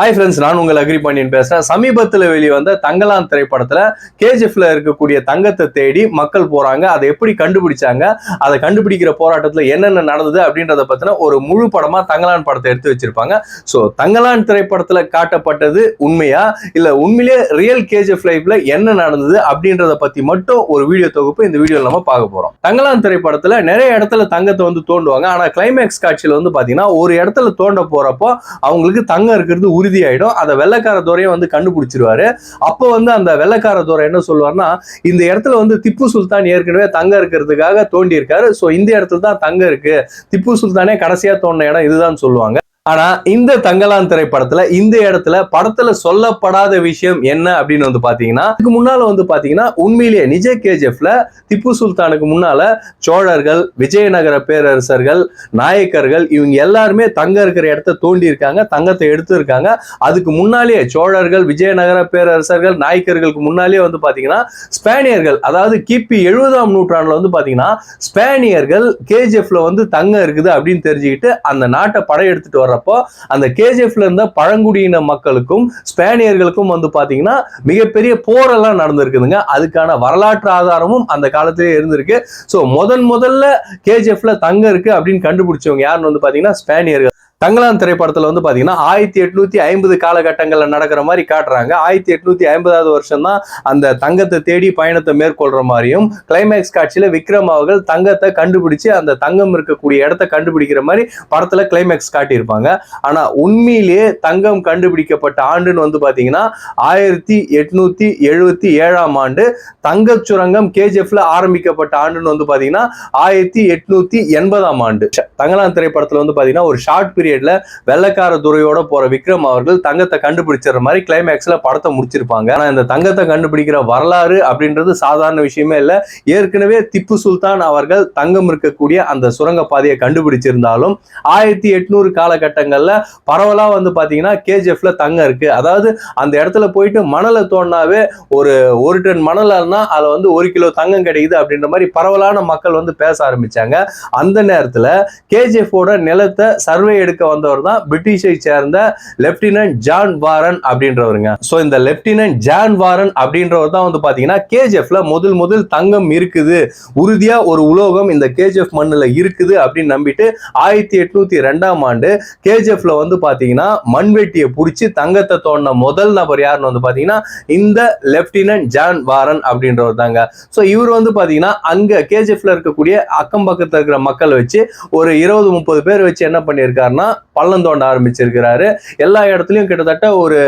Hi friends நான் உங்கள் agri பண்ணின்னு பேசுகிறேன் சமீபத்தில் வெளிவந்த தங்கலான் திரைப்படத்தில் கேஜிஎஃப்ல இருக்கக்கூடிய தங்கத்தை தேடி மக்கள் போகிறாங்க அதை எப்படி கண்டுபிடிச்சாங்க? அதை கண்டுபிடிக்கிற போராட்டத்தில் என்னென்ன நடந்தது அப்படின்றத பற்றின ஒரு முழு படமாக தங்கலான் படத்தை எடுத்து வச்சிருப்பாங்க. ஸோ தங்கலான் திரைப்படத்தில் காட்டப்பட்டது உண்மையா? இல்லை உண்மையிலேயே ரியல் கேஜிஎஃப் லைஃப்ல என்ன நடந்தது அப்படின்றத பற்றி மட்டும் ஒரு வீடியோ தொகுப்பு இந்த வீடியோவில் நம்ம பார்க்க போகிறோம் தங்கலான் திரைப்படத்தில் நிறைய இடத்துல தங்கத்தை வந்து தோண்டுவாங்க. ஆனால் கிளைமேக்ஸ் காட்சியில் வந்து பார்த்தீங்கன்னா ஒரு இடத்துல தோண்ட போகிறப்போ அவங்களுக்கு தங்கம் இருக்கிறது உறுதியாயிடும். அதை வெள்ளக்கார துறையை வந்து கண்டுபிடிச்சிருவாரு. அப்போ வந்து அந்த வெள்ளக்கார துறை என்ன சொல்லுவார்னா இந்த இடத்துல வந்து திப்பு சுல்தான் ஏற்கனவே தங்கம் இருக்கிறதுக்காக தோண்டி இருக்காரு ஸோ இந்த இடத்துல தான் தங்கம் இருக்கு. திப்பு சுல்தானே கடைசியா தோண்டின இடம் இதுதான் சொல்லுவாங்க. ஆனா இந்த தங்கலான் திரைப்படத்துல இந்த இடத்துல படத்துல சொல்லப்படாத விஷயம் என்ன அப்படின்னு வந்து பாத்தீங்கன்னா இதுக்கு முன்னால வந்து பாத்தீங்கன்னா உண்மையிலேயே நிஜ கேஜிஎஃப்ல திப்பு சுல்தானுக்கு முன்னால சோழர்கள் விஜயநகர பேரரசர்கள் நாயக்கர்கள் இவங்க எல்லாருமே தங்க இருக்கிற இடத்த தோண்டி இருக்காங்க தங்கத்தை எடுத்து இருக்காங்க. அதுக்கு முன்னாலேயே சோழர்கள் விஜயநகர பேரரசர்கள் நாயக்கர்களுக்கு முன்னாலேயே வந்து பாத்தீங்கன்னா ஸ்பேனியர்கள் அதாவது கிபி எழுபதாம் நூற்றாண்டுல வந்து பாத்தீங்கன்னா ஸ்பேனியர்கள் கேஜிஎஃப்ல வந்து தங்கம் இருக்குது அப்படின்னு தெரிஞ்சுக்கிட்டு அந்த நாட்டை படையெடுத்துட்டு வர்றப்போ அந்த கேஜிஎஃப்ல இருந்த பழங்குடியின மக்களுக்கும் ஸ்பேனியர்களுக்கும் வந்து பாத்தீங்கன்னா மிகப்பெரிய போரெல்லாம் நடந்திருக்குதுங்க. அதுக்கான வரலாற்று ஆதாரமும் அந்த காலத்திலே இருந்திருக்கு. ஸோ முதன் முதல்ல கேஜிஎஃப்ல தங்க இருக்கு அப்படின்னு கண்டுபிடிச்சவங்க யாருன்னு வந்து பாத்தீங்கன்னா ஸ்பேனியர்கள். தங்கலான் திரைப்படத்தில் வந்து பார்த்தீங்கன்னா ஆயிரத்தி எட்நூத்தி ஐம்பது காலகட்டங்களில் நடக்கிற மாதிரி காட்டுறாங்க. ஆயிரத்தி எட்நூத்தி ஐம்பதாவது வருஷம் தான் அந்த தங்கத்தை தேடி பயணத்தை மேற்கொள்ற மாதிரியும் கிளைமேக்ஸ் காட்சியில் விக்ரம் அவர்கள் தங்கத்தை கண்டுபிடிச்சு அந்த தங்கம் இருக்கக்கூடிய இடத்த கண்டுபிடிக்கிற மாதிரி படத்தில் கிளைமேக்ஸ் காட்டியிருப்பாங்க. ஆனால் உண்மையிலேயே தங்கம் கண்டுபிடிக்கப்பட்ட ஆண்டுன்னு வந்து பார்த்தீங்கன்னா ஆயிரத்தி எட்நூத்தி எழுபத்தி ஏழாம் ஆண்டு தங்கச் சுரங்கம் கேஜிஎஃப்ல ஆரம்பிக்கப்பட்ட ஆண்டுன்னு வந்து பார்த்தீங்கன்னா ஆயிரத்தி எட்நூத்தி எண்பதாம் ஆண்டு. தங்கலான் திரைப்படத்தில் வந்து பார்த்தீங்கன்னா ஒரு ஷார்ட் பீரியட் பீரியட்ல வெள்ளக்கார துறையோட போற விக்ரம் அவர்கள் தங்கத்தை கண்டுபிடிச்சிடுற மாதிரி கிளைமேக்ஸ்ல படத்தை முடிச்சிருப்பாங்க. ஆனா இந்த தங்கத்தை கண்டுபிடிக்கிற வரலாறு அப்படின்றது சாதாரண விஷயமே இல்ல. ஏற்கனவே திப்பு சுல்தான் அவர்கள் தங்கம் இருக்கக்கூடிய அந்த சுரங்க பாதையை கண்டுபிடிச்சிருந்தாலும் ஆயிரத்தி எட்நூறு காலகட்டங்கள்ல பரவலா வந்து பாத்தீங்கன்னா கேஜிஎஃப்ல தங்கம் இருக்கு. அதாவது அந்த இடத்துல போயிட்டு மணலை தோண்டினாவே ஒரு ஒரு டன் மணலா அதுல வந்து ஒரு கிலோ தங்கம் கிடைக்குது அப்படின்ற மாதிரி பரவலான மக்கள் வந்து பேச ஆரம்பிச்சாங்க. அந்த நேரத்துல கேஜிஎஃபோட நிலத்தை சர்வே எடுக்க வந்தவர் தான் பிரிட்டிஷை சேர்ந்த லெப்டினன்ட் ஜான் வாரன் அப்படின்றவருங்க. ஸோ இந்த லெப்டினன்ட் ஜான் வாரன் அப்படின்றவர் தான் வந்து பாத்தீங்கன்னா கேஜிஎஃப்ல முதல் முதல் தங்கம் இருக்குது. உறுதியா ஒரு உலோகம் இந்த கேஜிஎஃப் மண்ணுல இருக்குது அப்படின்னு நம்பிட்டு ஆயிரத்தி எட்நூத்தி ரெண்டாம் ஆண்டு கேஜிஎஃப்ல வந்து பாத்தீங்கன்னா மண்வெட்டியை பிடிச்சி தங்கத்தை தோண்டின முதல் நபர் யாருன்னு வந்து பாத்தீங்கன்னா இந்த லெப்டினன்ட் ஜான் வாரன் அப்படின்றவர் தாங்க. ஸோ இவர் வந்து பாத்தீங்கன்னா அங்க கேஜிஎஃப்ல இருக்கக்கூடிய அக்கம் பக்கத்துல இருக்கிற மக்களை வச்சு ஒரு இருபது முப்பது பேர் வச்சு என்ன பண்ணியிருக்காருன்னா பள்ளம் தோண்ட ஆரம்பிச்சிருக்கிறாரு. எல்லா இடத்துலயும் கிட்டத்தட்ட ஒரு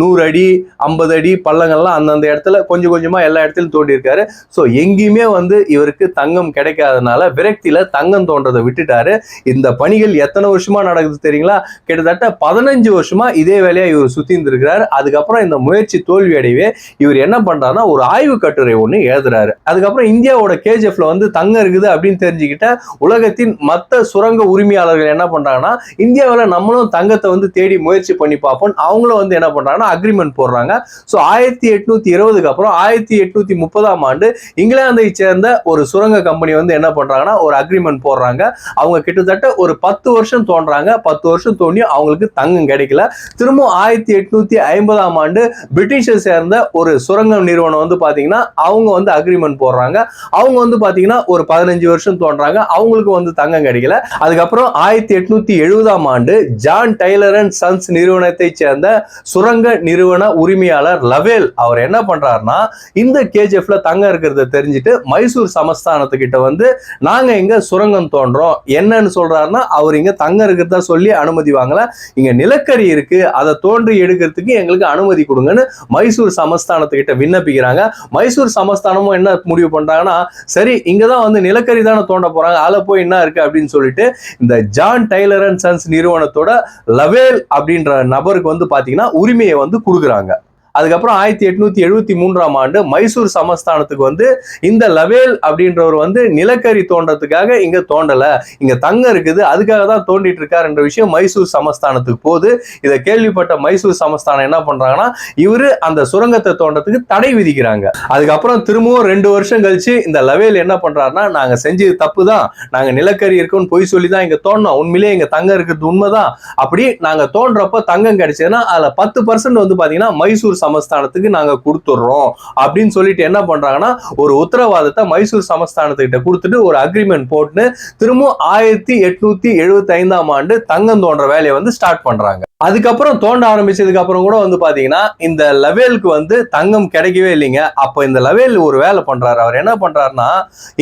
நூறு அடி ஐம்பது அடி பள்ளங்கள்லாம் அந்தந்த இடத்துல கொஞ்சம் கொஞ்சமா எல்லா இடத்துலையும் தோண்டி இருக்காரு ஸோ எங்கேயுமே வந்து இவருக்கு தங்கம் கிடைக்காதனால விரக்தியில தங்கம் தோன்றதை விட்டுட்டாரு. இந்த பணிகள் எத்தனை வருஷமா நடக்குது தெரியுங்களா? கிட்டத்தட்ட பதினஞ்சு வருஷமா இதே வேலையா இவர் சுத்தி இருந்திருக்கிறாரு அதுக்கப்புறம் இந்த முயற்சி தோல்வி அடைவே இவர் என்ன பண்றாருன்னா ஒரு ஆய்வு கட்டுரை ஒண்ணு எழுதுறாரு. அதுக்கப்புறம் இந்தியாவோட கேஜிஎஃப்ல வந்து தங்கம் இருக்குது அப்படின்னு தெரிஞ்சுக்கிட்ட உலகத்தின் மத்த சுரங்க உரிமையாளர்கள் என்ன பண்றாங்கன்னா இந்தியாவில் நம்மளும் தங்கத்தை வந்து தேடி முயற்சி பண்ணி பார்ப்போம். அவங்களும் வந்து என்ன பண்ணுறாங்கன்னா அக்ரிமெண்ட் போடுறாங்க. ஸோ ஆயிரத்தி எட்நூத்தி இருபதுக்கு அப்புறம் ஆயிரத்தி எட்நூத்தி முப்பதாம் ஆண்டு இங்கிலாந்தை சேர்ந்த ஒரு சுரங்க கம்பெனி வந்து என்ன பண்றாங்கன்னா ஒரு அக்ரிமெண்ட் போடுறாங்க. அவங்க கிட்டத்தட்ட ஒரு பத்து வருஷம் தோன்றாங்க. பத்து வருஷம் தோண்டி அவங்களுக்கு தங்கம் கிடைக்கல. திரும்ப ஆயிரத்தி எட்நூத்தி ஐம்பதாம் ஆண்டு பிரிட்டிஷை சேர்ந்த ஒரு சுரங்க நிறுவனம் வந்து பார்த்தீங்கன்னா அவங்க வந்து அக்ரிமெண்ட் போடுறாங்க. அவங்க வந்து பார்த்தீங்கன்னா ஒரு பதினஞ்சு வருஷம் தோன்றாங்க. அவங்களுக்கு வந்து தங்கம் கிடைக்கல. அதுக்கப்புறம் ஆயிரத்தி எட்நூத்தி எழுபதாம் ஆண்டு ஜான் டைலர் அண்ட் சன்ஸ் நிறுவனத்தை சேர்ந்த சுரங்க நிறுவன உரிமையாளர் லவேல் அவர் என்ன பண்றாருன்னா இந்த கேஜிஎஃப்ல தங்க இருக்கிறத தெரிஞ்சுட்டு மைசூர் சமஸ்தானத்துக்கிட்ட வந்து நாங்க இங்க சுரங்கம் தோன்றோம். என்னன்னு சொல்றாருன்னா அவர் இங்க தங்க இருக்கிறதா சொல்லி அனுமதி வாங்கல. இங்க நிலக்கரி இருக்கு. அதை தோன்றி எடுக்கிறதுக்கு எங்களுக்கு அனுமதி கொடுங்கன்னு மைசூர் சமஸ்தானத்துக்கிட்ட விண்ணப்பிக்கிறாங்க. மைசூர் சமஸ்தானமும் என்ன முடிவு பண்றாங்கன்னா சரி இங்கதான் வந்து நிலக்கரி தானே தோண்ட போறாங்க. அதுல போய் என்ன இருக்கு? அப்படின்னு சொல்லிட்டு இந்த ஜான் டைலர் அண்ட் சன்ஸ் நிறுவனத்தோட லவேல் அப்படின்ற நபருக்கு வந்து பாத்தீங்கன்னா உரிமையை வந்து கொடுக்குறாங்க. அதுக்கப்புறம் ஆயிரத்தி எட்நூத்தி எழுபத்தி மூன்றாம் ஆண்டு மைசூர் சமஸ்தானத்துக்கு வந்து இந்த லவேல் அப்படின்றவர் வந்து நிலக்கரி தோன்றதுக்காக இங்க தோண்டல. இங்க தங்கம் இருக்குது அதுக்காக தான் தோண்டிட்டு இருக்கார் என்ற விஷயம் மைசூர் சமஸ்தானத்துக்கு போது இதை கேள்விப்பட்ட மைசூர் சமஸ்தானம் என்ன பண்றாங்கன்னா இவரு அந்த சுரங்கத்தை தோண்டத்துக்கு தடை விதிக்கிறாங்க. அதுக்கப்புறம் திரும்பவும் ரெண்டு வருஷம் கழிச்சு இந்த லவேல் என்ன பண்றாருன்னா நாங்க செஞ்சது தப்பு தான் நாங்க நிலக்கரி இருக்குன்னு பொய் சொல்லி தான் இங்க தோண்டோம். உண்மையிலேயே இங்க தங்கம் இருக்கிறது உண்மைதான். அப்படி நாங்க தோன்றப்ப தங்கம் கிடைச்சதுன்னா அதுல பத்து பர்சன்ட் வந்து பாத்தீங்கன்னா மைசூர் சமஸ்தானத்துக்கு நாங்க கொடுத்துடுறோம். அப்படின்னு சொல்லிட்டு என்ன பண்றாங்கன்னா ஒரு உத்தரவாதத்தை மைசூர் சமஸ்தானத்துக்கிட்ட கொடுத்துட்டு ஒரு அக்ரிமெண்ட் போட்டு திரும்பவும் ஆயிரத்தி எட்நூத்தி எழுபத்தி ஐந்தாம் ஆண்டு தங்கம் தோன்ற வேலையை வந்து ஸ்டார்ட் பண்றாங்க. அதுக்கப்புறம் தோண்ட ஆரம்பிச்சதுக்கு அப்புறம் கூட வந்து பாத்தீங்கன்னா இந்த லவேலுக்கு வந்து தங்கம் கிடைக்கவே இல்லைங்க. அப்போ இந்த லவேல் ஒரு வேலை பண்றாரு. அவர் என்ன பண்றாருன்னா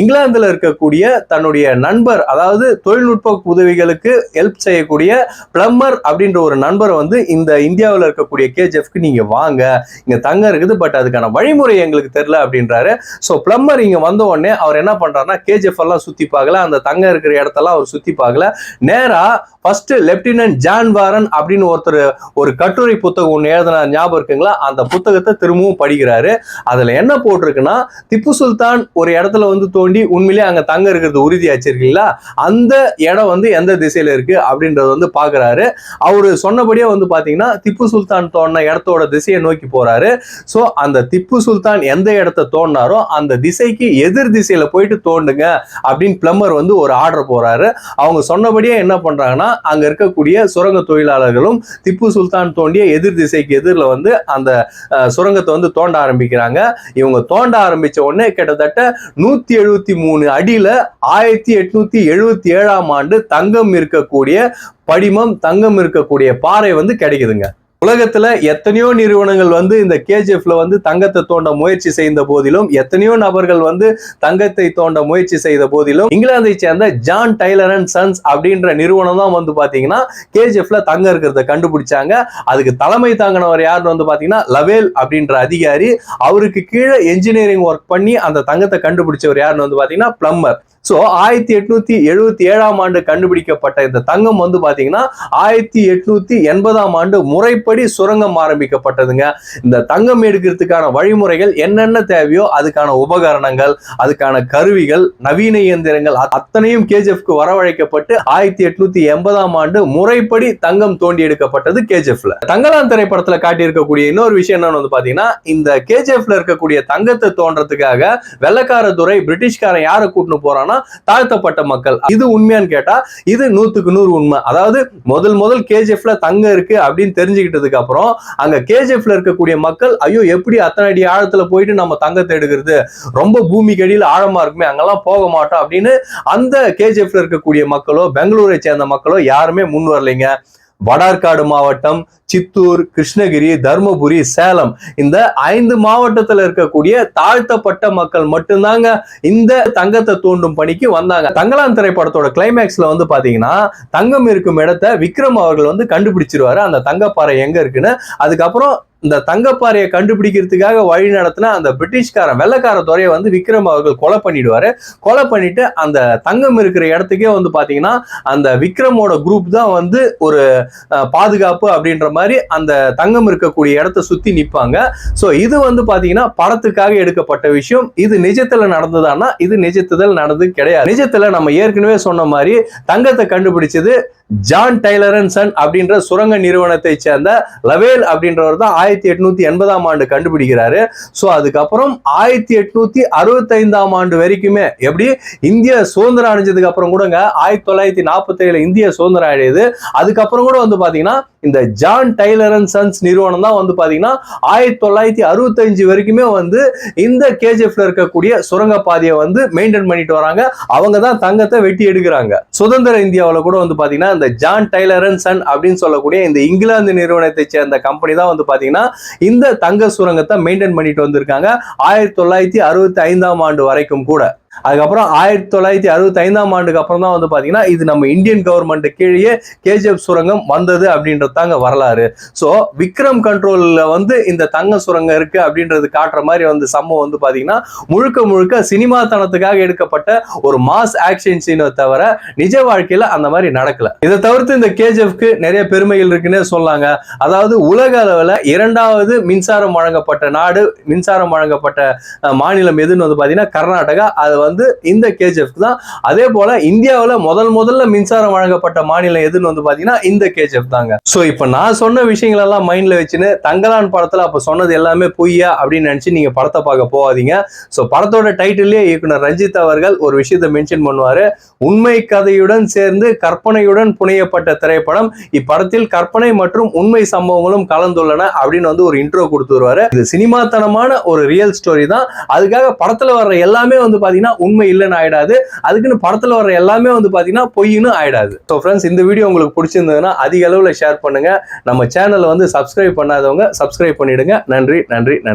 இங்கிலாந்துல இருக்கக்கூடிய தன்னுடைய நண்பர் அதாவது தொழில்நுட்ப உதவிகளுக்கு ஹெல்ப் செய்யக்கூடிய பிளம்பர் அப்படின்ற ஒரு நண்பரை வந்து இந்த இந்தியாவில் இருக்கக்கூடிய கேஜெஃப்க்கு நீங்க வாங்க. இங்க தங்கம் இருக்குது பட் அதுக்கான வழிமுறை எங்களுக்கு தெரியல அப்படின்றாரு. ஸோ பிளம்பர் இங்க வந்த உடனே அவர் என்ன பண்றாருன்னா கேஜிஎஃப் எல்லாம் சுத்தி பார்க்கல. அந்த தங்கம் இருக்கிற இடத்தெல்லாம் அவர் சுத்தி பார்க்கல. நேரா ஃபர்ஸ்ட் லெப்டினன்ட் ஜான் வாரன் அப்படின்னு ஒருத்தர் ஒரு கட்டுரை புத்தகம் ஒன்று எழுதின ஞாபகம் இருக்குங்களா? அந்த புத்தகத்தை திரும்பவும் படிக்கிறாரு. அதுல என்ன போட்டிருக்குன்னா திப்பு சுல்தான் ஒரு இடத்துல வந்து தோண்டி உண்மையிலேயே அங்க தங்க இருக்கிறது உறுதியாச்சு இருக்கீங்களா? அந்த இடம் வந்து எந்த திசையில இருக்கு? அப்படின்றத வந்து பாக்குறாரு அவரு சொன்னபடியே வந்து பாத்தீங்கன்னா திப்பு சுல்தான் தோண்டின இடத்தோட திசையை நோக்கி போறாரு. ஸோ அந்த திப்பு சுல்தான் எந்த இடத்த தோண்டினாரோ அந்த திசைக்கு எதிர் திசையில போயிட்டு தோண்டுங்க அப்படின்னு பிளம்பர் வந்து ஒரு ஆர்டர் போறாரு. அவங்க சொன்னபடியே என்ன பண்றாங்கன்னா அங்க இருக்கக்கூடிய சுரங்க தொழிலாளர்களும் திப்பு சுல்தான் தோண்டிய எதிர் திசைக்கு எதிரில் வந்து அந்த சுரங்கத்தை வந்து தோண்ட ஆரம்பிக்கிறாங்க. இவங்க தோண்ட ஆரம்பிச்ச உடனே கிட்டத்தட்ட நூத்தி எழுபத்தி மூணு அடியில ஆயிரத்தி எட்நூத்தி எழுபத்தி ஏழாம் ஆண்டு தங்கம் இருக்கக்கூடிய படிமம் தங்கம் இருக்கக்கூடிய பாறை வந்து கிடைக்குதுங்க. உலகத்துல எத்தனையோ நிறுவனங்கள் வந்து இந்த கேஜிஎஃப்ல வந்து தங்கத்தை தோண்ட முயற்சி செய்த போதிலும் எத்தனையோ நபர்கள் வந்து தங்கத்தை தோண்ட முயற்சி செய்த போதிலும் இங்கிலாந்தை சேர்ந்த ஜான் டைலர் அண்ட் சன்ஸ் அப்படின்ற நிறுவனம் தான் வந்து பாத்தீங்கன்னா கேஜிஎஃப்ல தங்கம் இருக்கிறத கண்டுபிடிச்சாங்க. அதுக்கு தலைமை தாங்கினவர் யாருன்னு வந்து பாத்தீங்கன்னா லவேல் அப்படின்ற அதிகாரி. அவருக்கு கீழே என்ஜினியரிங் ஒர்க் பண்ணி அந்த தங்கத்தை கண்டுபிடிச்சவர் யாருன்னு வந்து பாத்தீங்கன்னா பிளம்பர் ஸோ ஆயிரத்தி எட்நூத்தி எழுபத்தி ஏழாம் ஆண்டு கண்டுபிடிக்கப்பட்ட இந்த தங்கம் வந்து பாத்தீங்கன்னா ஆயிரத்தி எட்நூத்தி எண்பதாம் ஆண்டு முறைப்படி சுரங்கம் ஆரம்பிக்கப்பட்டதுங்க. இந்த தங்கம் எடுக்கிறதுக்கான வழிமுறைகள் என்னென்ன தேவையோ அதுக்கான உபகரணங்கள் அதுக்கான கருவிகள் நவீன இயந்திரங்கள் அத்தனையும் கேஜிஎஃப்க்கு வரவழைக்கப்பட்டு ஆயிரத்தி எட்நூத்தி எண்பதாம் ஆண்டு முறைப்படி தங்கம் தோண்டி எடுக்கப்பட்டது கேஜிஎஃப்ல. தங்கலான் திரைப்படத்துல காட்டியிருக்கக்கூடிய இன்னொரு விஷயம் என்னன்னு வந்து பாத்தீங்கன்னா இந்த கேஜிஎஃப்ல இருக்கக்கூடிய தங்கத்தை தோன்றதுக்காக வெள்ளக்கார துறை பிரிட்டிஷ்காரன் யாரை கூட்டின்னு போறான்னா தாழ்த்தப்பட்ட மக்கள். இது உண்மையான்னு கேட்டா இது நூத்துக்கு நூறு உண்மை. அதாவது முதல் முதல் கேஜிஎஃப்ல தங்கம் இருக்கு அப்படின்னு தெரிஞ்சுக்கிட்டு தெரிஞ்சுக்கிட்டதுக்கு அப்புறம் அங்க கேஜிஎஃப்ல இருக்கக்கூடிய மக்கள் ஐயோ எப்படி அத்தனை அடி ஆழத்துல போயிட்டு நம்ம தங்கத்தை எடுக்கிறது? ரொம்ப பூமிக்கு அடியில் ஆழமா இருக்குமே அங்கெல்லாம் போக மாட்டோம். அப்படின்னு அந்த கேஜிஎஃப்ல இருக்கக்கூடிய மக்களோ பெங்களூரை சேர்ந்த மக்களோ யாருமே முன் வரலைங்க. வடார்காடு மாவட்டம் சித்தூர் கிருஷ்ணகிரி தருமபுரி சேலம். இந்த ஐந்து மாவட்டத்தில் இருக்கக்கூடிய தாழ்த்தப்பட்ட மக்கள் மட்டும்தாங்க இந்த தங்கத்தை தூண்டும் பணிக்கு வந்தாங்க. தங்கலான் திரைப்படத்தோட கிளைமேக்ஸ்ல வந்து பாத்தீங்கன்னா தங்கம் இருக்கும் இடத்த விக்ரம் அவர்கள் வந்து கண்டுபிடிச்சிருவாரு. அந்த தங்கப்பாறை எங்க இருக்குன்னு. அதுக்கப்புறம் இந்த தங்கப்பாறையை கண்டுபிடிக்கிறதுக்காக வழி நடத்தின அந்த பிரிட்டிஷ்காரன் வெள்ளக்கார துறையை வந்து விக்ரம் அவர்கள் கொலை பண்ணிடுவாரு. கொலை பண்ணிட்டு அந்த தங்கம் இருக்கிற இடத்துக்கே வந்து பாத்தீங்கன்னா அந்த விக்ரமோட குரூப் தான் வந்து ஒரு பாதுகாப்பு அப்படின்ற மாதிரி அந்த தங்கம் இருக்கக்கூடிய இடத்த சுத்தி நிப்பாங்க. சோ இது வந்து பாத்தீங்கன்னா படத்துக்காக எடுக்கப்பட்ட விஷயம். இது நிஜத்துல நடந்ததான்னா இது நிஜத்துல நடந்தது கிடையாது. நிஜத்துல நம்ம ஏற்கனவே சொன்ன மாதிரி தங்கத்தை கண்டுபிடிச்சது ஜான் டைலர் சன் அப்படின்ற சுரங்க நிறுவனத்தை சேர்ந்த லவேல் அப்படின்றவர் தான் ஆயிரத்தி ஆயிரத்தி எட்நூத்தி எண்பதாம் ஆண்டு கண்டுபிடிக்கிறாரு. சோ அதுக்கப்புறம் ஆயிரத்தி எட்நூத்தி அறுபத்தைந்தாம் ஆண்டு வரைக்குமே எப்படி இந்திய சுதந்திரம் அடைஞ்சதுக்கு அப்புறம் கூடங்க ஆயிரத்தி தொள்ளாயிரத்தி நாற்பத்தி ஏழு இந்திய சுதந்திரம் அடையுது. அதுக்கப்புறம் கூட வந்து பாத்தீங்கன்னா இந்த ஜான் டைலர் அண்ட் சன்ஸ் நிறுவனம் தான் வந்து பாத்தீங்கன்னா ஆயிரத்தி தொள்ளாயிரத்தி அறுபத்தஞ்சு வரைக்குமே வந்து இந்த கேஜிஎஃப்ல இருக்கக்கூடிய சுரங்க பாதையை வந்து மெயின்டைன் பண்ணிட்டு வராங்க. அவங்க தான் தங்கத்தை வெட்டி எடுக்கிறாங்க. சுதந்திர இந்தியாவில் கூட வந்து பாத்தீங்கன்னா இந்த ஜான் டைலர் அண்ட் சன் அப்படின்னு சொல்லக்கூடிய இந்த இங்கிலாந்து நிறுவனத்தை சேர்ந்த கம்பெனி தான் வந்து பாத்தீங்கன்னா இந்த தங்க சுரங்கத்தை மெயின்டைன் பண்ணிட்டு வந்திருக்காங்க. ஆயிரத்தி தொள்ளாயிரத்தி அறுபத்தி ஐந்தாம் ஆண்டு வரைக்கும் கூட. அதுக்கப்புறம் ஆயிரத்தி தொள்ளாயிரத்தி அறுபத்தி ஐந்தாம் ஆண்டுக்கு அப்புறம் தான் வந்து பாத்தீங்கன்னா இது நம்ம இந்தியன் கவர்மெண்ட் கீழே கேஜிஎஃப் சுரங்கம் வந்தது அப்படின்றது தாங்க வரலாறு. ஸோ விக்ரம் கண்ட்ரோல்ல வந்து இந்த தங்க சுரங்கம் இருக்கு அப்படின்றது காட்டுற மாதிரி வந்து சம்பவம் வந்து பாத்தீங்கன்னா முழுக்க முழுக்க சினிமா தனத்துக்காக எடுக்கப்பட்ட ஒரு மாஸ் ஆக்ஷன் சீனை தவிர நிஜ வாழ்க்கையில அந்த மாதிரி நடக்கல. இதை தவிர்த்து இந்த கேஜிஎஃப்க்கு நிறைய பெருமைகள் இருக்குன்னே சொல்லாங்க. அதாவது உலக அளவில் இரண்டாவது மின்சாரம் வழங்கப்பட்ட நாடு மின்சாரம் வழங்கப்பட்ட மாநிலம் எதுன்னு வந்து பாத்தீங்கன்னா கர்நாடகா. அது வந்து இந்த கேஜிஎஃப் தான். அதே போல இந்தியாவில் முதல் முதல்ல மின்சாரம் வழங்கப்பட்ட மாநிலம் எதுன்னு வந்து பாத்தீங்கன்னா இந்த கேஜிஎஃப் தாங்க. ஸோ இப்போ நான் சொன்ன விஷயங்கள் எல்லாம் மைண்ட்ல வச்சுன்னு தங்கலான் படத்துல அப்போ சொன்னது எல்லாமே பொய்யா அப்படின்னு நினைச்சு நீங்க படத்தை பார்க்க போகாதீங்க. ஸோ படத்தோட டைட்டிலே இயக்குனர் ரஞ்சித் அவர்கள் ஒரு விஷயத்தை மென்ஷன் பண்ணுவாரு. உண்மை கதையுடன் சேர்ந்து கற்பனையுடன் புனையப்பட்ட திரைப்படம். இப்படத்தில் கற்பனை மற்றும் உண்மை சம்பவங்களும் கலந்துள்ளன அப்படின்னு வந்து ஒரு இன்ட்ரோ கொடுத்து வருவாரு. இது சினிமாத்தனமான ஒரு ரியல் ஸ்டோரி தான். அதுக்காக படத்துல வர்ற எல்லாமே வந்து பாத்தீங்கன்னா உண்மை இல்லைன்னு ஆயிடாது. அதுக்குன்னு படத்துல வர்ற எல்லாமே வந்து பாத்தீங்கன்னா பொய்ன்னு ஆயிடாது. ஸோ ஃப்ரெண்ட்ஸ் இந்த வீடியோ உங்களுக்கு பிடிச்சிருந்ததுன்னா அதிக அளவில் ஷேர் பண்ணுங்க. நம்ம சேனலை வந்து சப்ஸ்கிரைப் பண்ணாதவங்க சப்ஸ்கிரைப் பண்ணிடுங்க. நன்றி நன்றி நன்றி.